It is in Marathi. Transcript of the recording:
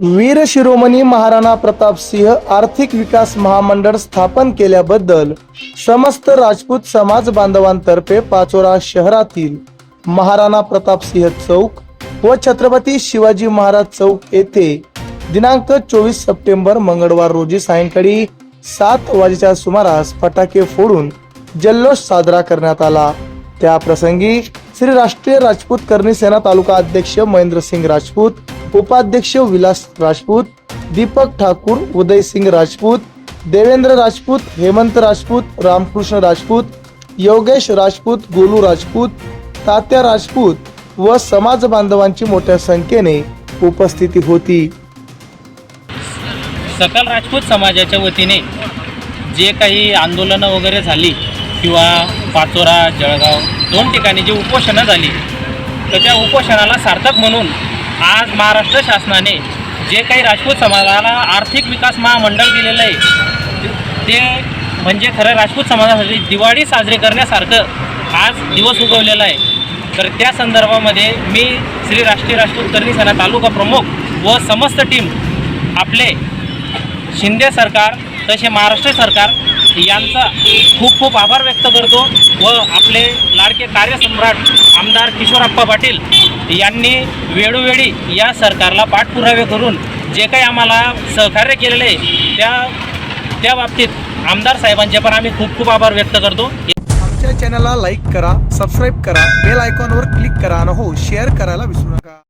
वीर शिरोमणी महाराणा प्रताप सिंह आर्थिक विकास महामंडळ स्थापन केल्याबद्दल समस्त राजपूत समाज बांधवांतर्फे पाचोरा शहरातील महाराणा प्रताप सिंह चौक व छत्रपती शिवाजी महाराज चौक येथे दिनांक चोवीस सप्टेंबर मंगळवार रोजी सायंकाळी सात वाजेच्या सुमारास फटाके फोडून जल्लोष साजरा करण्यात आला. त्या प्रसंगी श्री राष्ट्रीय राजपूत करणी सेना तालुका अध्यक्ष महेंद्र सिंग राजपूत उपाध्यक्ष विलास राजपूत दीपक ठाकूर उदयसिंग राजपूत देवेंद्र राजपूत हेमंत राजपूत रामकृष्ण राजपूत योगेश राजपूत गोलू राजपूत तात्या राजपूत व समाज बांधवांची मोठ्या संख्येने उपस्थिती होती. सकल राजपूत समाजाच्या वतीने जे काही आंदोलनं वगैरे झाली किंवा पाचोरा जळगाव दोन ठिकाणी जी उपोषणं झाली तर त्या उपोषणाला सार्थक म्हणून आज महाराष्ट्र शासनाने जे काही राजपूत समाजाला आर्थिक विकास महामंडळ दिलेलं आहे ते म्हणजे खरं राजपूत समाजासाठी दिवाळी साजरी करण्यासारखं आज दिवस उगवलेला आहे. तर त्या संदर्भामध्ये मी श्री राष्ट्रीय राजपूत करणी सेना तालुका प्रमुख व समस्त टीम आपले शिंदे सरकार तसे महाराष्ट्र सरकार यांचा खूप खूप आभार व्यक्त करतो व आपले लाडके कार्यसम्राट आमदार किशोरप्पा पाटील यांनी वेळोवेळी या सरकारला पाठपुरावे करून जे काही आम्हाला सहकार्य केलेले आहे त्या त्या बाबतीत आमदार साहेबांचे पण आम्ही खूप खूप आभार व्यक्त करतो. आमच्या चॅनलला लाईक करा सबस्क्राईब करा बेल आयकॉनवर क्लिक करा आणि हो शेअर करायला विसरू नका.